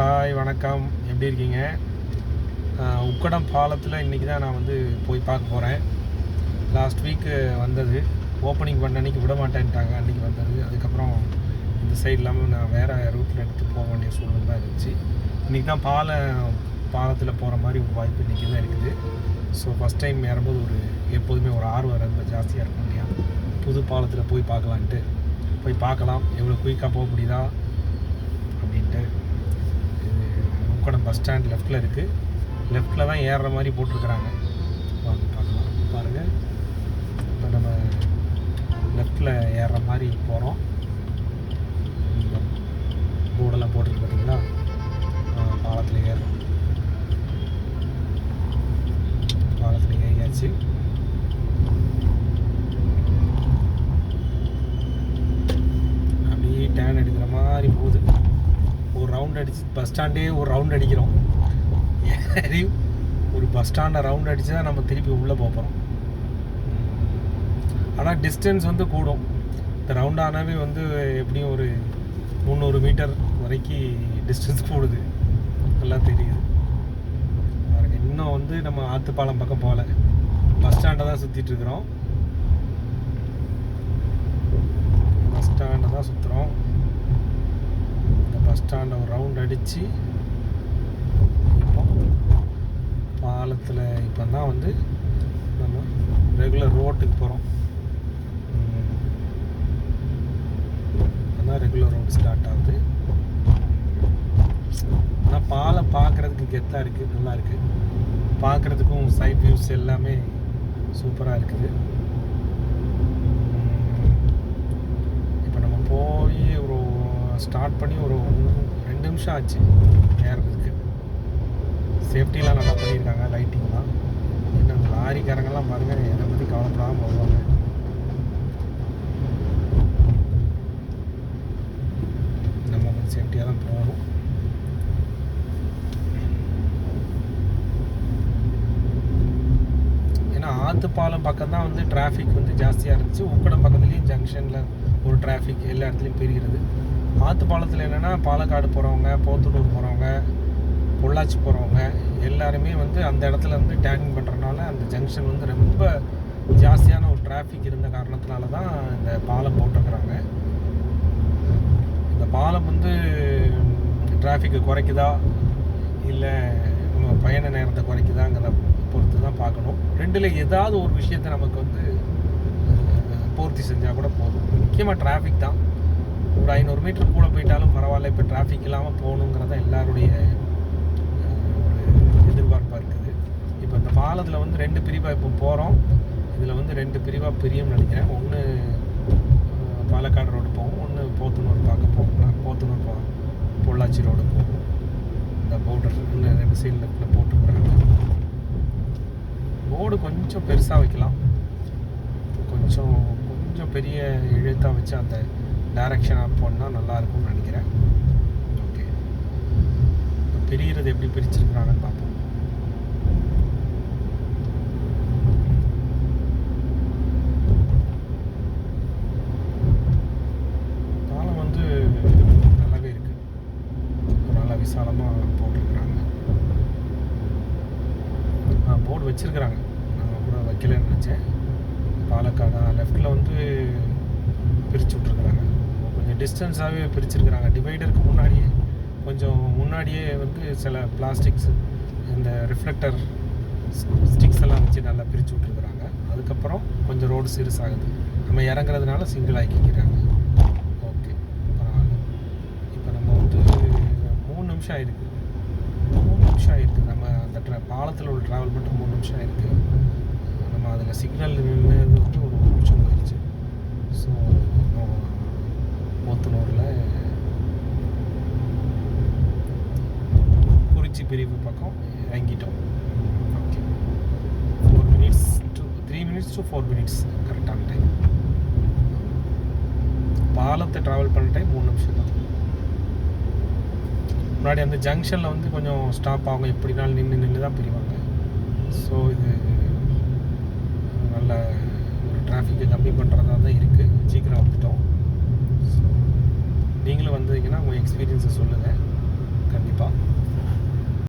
Hi வணக்கம். எப்படி இருக்கீங்க? உக்கடம் பாலத்தில் இன்றைக்கி தான் நான் வந்து போய் பார்க்க போகிறேன் லாஸ்ட் வீக்கு வந்தது. ஓப்பனிங் பண்ண அன்றைக்கி விட மாட்டேன்ட்டாங்க. அன்றைக்கி வந்தது. அதுக்கப்புறம் இந்த சைடு இல்லாமல் நான் வேறு ரூட்டில் எடுத்து போக வேண்டிய சூழ்நிலை தான் இருந்துச்சு. இன்றைக்கி தான் பாலம் பாலத்தில் போகிற மாதிரி ஒரு வாய்ப்பு இன்றைக்கி தான் இருக்குது. ஸோ ஃபஸ்ட் டைம் ஏறும்போது ஒரு எப்போதுமே ஒரு ஆர்வம் ரொம்ப ஜாஸ்தியாக இருக்கும் இல்லையா? புது பாலத்தில் போய் பார்க்கலான்ட்டு. போய் பார்க்கலாம். எவ்வளோ குயிக்காக போக முடியுதா அப்படின்ட்டு இது உக்கடம் பஸ் ஸ்டாண்ட் லெஃப்ட்டில் இருக்குது லெஃப்ட்டில் தான் ஏறுற மாதிரி போட்டிருக்கிறாங்க. வாங்க பார்க்கலாம். பாருங்கள் இப்போ நம்ம லெஃப்ட்டில் ஏறுற மாதிரி போகிறோம் போர்டெல்லாம் போட்டிருக்கு பார்த்தீங்களா பாலத்தில் ஏறுறோம். பாலத்தில் ஏறியாச்சு. அப்படியே டேன் எடுக்கிற மாதிரி போகுது. ரவுண்ட் அடிச்சு பஸ் ஸ்டாண்டே ஒரு ரவுண்ட் அடிக்கிறோம். ஏறி ஒரு பஸ் ஸ்டாண்டை ரவுண்ட் அடித்து தான் நம்ம திருப்பி உள்ளே போகிறோம் ஆனால் டிஸ்டன்ஸ் வந்து கூடும். இந்த ரவுண்ட் ஆனாவே வந்து எப்படியும் ஒரு முந்நூறு மீட்டர் வரைக்கும் டிஸ்டன்ஸ் கூடுது. நல்லா தெரியுது. இன்னும் வந்து நம்ம ஆத்துப்பாலம் பக்கம் போகல. பஸ் ஸ்டாண்டை தான் சுற்றிட்டு இருக்கிறோம். பஸ் ஸ்டாண்டை தான் சுற்றுறோம் பஸ் ஸ்டாண்டை ஒரு ரவுண்ட் அடித்து இப்போ பாலத்தில் இப்போ தான் வந்து நம்ம ரெகுலர் ரோட்டுக்கு போகிறோம் தான் ரெகுலர் ரோடு ஸ்டார்ட் ஆகுது. ஆனால் பாலம் பார்க்குறதுக்கு கெத்தாக இருக்குது நல்லா இருக்குது பார்க்குறதுக்கும் சைட் வியூஸ் எல்லாமே சூப்பராக இருக்குது இப்போ நம்ம போய் ஒரு ஸ்டார்ட் பண்ணி ஒரு ஒன்று- ரெண்டு நிமிஷம் ஆச்சு ஏறதுக்கு சேஃப்டிலாம் நல்லா பண்ணியிருக்காங்க லைட்டிங்லாம் என்ன லாரிக்காரங்கெல்லாம் பாருங்கள் எதை பற்றி கவலைப்படாமல் வருவாங்க. நம்ம கொஞ்சம் சேஃப்டியாக தான் போகணும். ஏன்னா ஆத்துப்பாலம் பக்கம் தான் வந்து டிராஃபிக் வந்து ஜாஸ்தியாக இருந்துச்சு. உக்கடம் பக்கத்துலேயும் ஜங்ஷனில் ஒரு டிராஃபிக் எல்லா இடத்துலையும் பிரிகிறது ஆத்துப்பாலத்தில் என்னென்னா பாலக்காடு போகிறவங்க போத்தனூர் போகிறவங்க பொள்ளாச்சி போகிறவங்க எல்லாருமே வந்து அந்த இடத்துல வந்து டேனிங் பண்ணுறதுனால அந்த ஜங்ஷன் வந்து ரொம்ப ஜாஸ்தியான ஒரு டிராஃபிக் இருந்த காரணத்தினால தான் இந்த பாலம் போட்டிருக்கிறாங்க. இந்த பாலம் வந்து டிராஃபிக்கை குறைக்குதா? இல்லை நம்ம பயண நேரத்தை குறைக்குதாங்கிறத பொறுத்து தான் பார்க்கணும். ரெண்டில் ஏதாவது ஒரு விஷயத்தை நமக்கு வந்து பூர்த்தி செஞ்சால் கூட போதும். முக்கியமாக டிராஃபிக் தான். ஒரு ஐநூறு மீட்டர் கூட போயிட்டாலும் பரவாயில்ல. இப்போ டிராஃபிக் இல்லாமல் போகணுங்கிறத எல்லாருடைய ஒரு எதிர்பார்ப்பாக இருக்குது. இப்போ இந்த பாலத்தில் வந்து ரெண்டு பிரிவாக இப்போ போகிறோம் இதில் வந்து ரெண்டு பிரிவாக பிரியும்னு நினைக்கிறேன். ஒன்று பாலக்காடு ரோடு போகும். ஒன்று போத்தனூர் பார்க்க போகும். போத்தனூர் போ பொள்ளாச்சி ரோடு போகும். இந்த பவுடர் ரெண்டு சைடில் போட்டுக்கிறாங்க போர்டு கொஞ்சம் பெருசாக வைக்கலாம். கொஞ்சம் கொஞ்சம் பெரிய எழுத்தாக வச்சு அந்த டைரக்ஷனாக போனால் நல்லாயிருக்கும்னு நினைக்கிறேன். ஓகே இப்போ பிரிகிறது எப்படி பிரிச்சிருக்கிறாங்கன்னு பார்ப்போம். பாலம் வந்து நல்லாவே நல்லா விசாலமாக போட்டிருக்கிறாங்க. போர்டு வச்சிருக்கிறாங்க. நான் கூட வைக்கலன்னு நினச்சேன். பாலக்காடா லெஃப்டில் வந்து பிரித்து விட்ருக்குறாங்க டிஸ்டன்ஸாகவே பிரிச்சிருக்கிறாங்க. டிவைடருக்கு முன்னாடியே கொஞ்சம் முன்னாடியே வந்து சில பிளாஸ்டிக்ஸ் இந்த ரிஃப்ளெக்டர் ஸ்டிக்ஸ் எல்லாம் வச்சு நல்லா பிரித்து விட்ருக்குறாங்க அதுக்கப்புறம் கொஞ்சம் ரோடு சிறுசாகுது நம்ம இறங்குறதுனால சிங்கிள் ஆக்கிக்கிறாங்க. ஓகே பரவாயில்ல. இப்போ நம்ம வந்து மூணு நிமிஷம் ஆயிருக்கு. மூணு நிமிஷம் ஆயிருக்கு. நம்ம அந்த ட்ரா பாலத்தில் உள்ள ட்ராவல் மட்டும் மூணு நிமிஷம் ஆயிருக்கு. நம்ம அதில் சிக்னல் நின்று வந்து ஒரு நிமிஷம் போயிடுச்சு. ஸோ இறங்கிட்டோம் okay four minutes to three minutes to four minutes கரெக்டான டைம் பாலத்தை ட்ராவல் பண்ண டைம் மூணு நிமிஷம் தான். முன்னாடி அந்த ஜங்ஷனில் வந்து கொஞ்சம் ஸ்டாப் ஆகும். எப்படினாலும் நின்று நின்று தான் பிரிவாங்க. ஸோ இது நல்ல ஒரு டிராஃபிக்கை கம்மி பண்ணுறதா தான் இருக்குது சீக்கிரம் வந்துட்டோம். ஸோ நீங்களும் வந்தீங்கன்னா உங்கள் எக்ஸ்பீரியன்ஸை சொல்லுங்கள் கண்டிப்பாக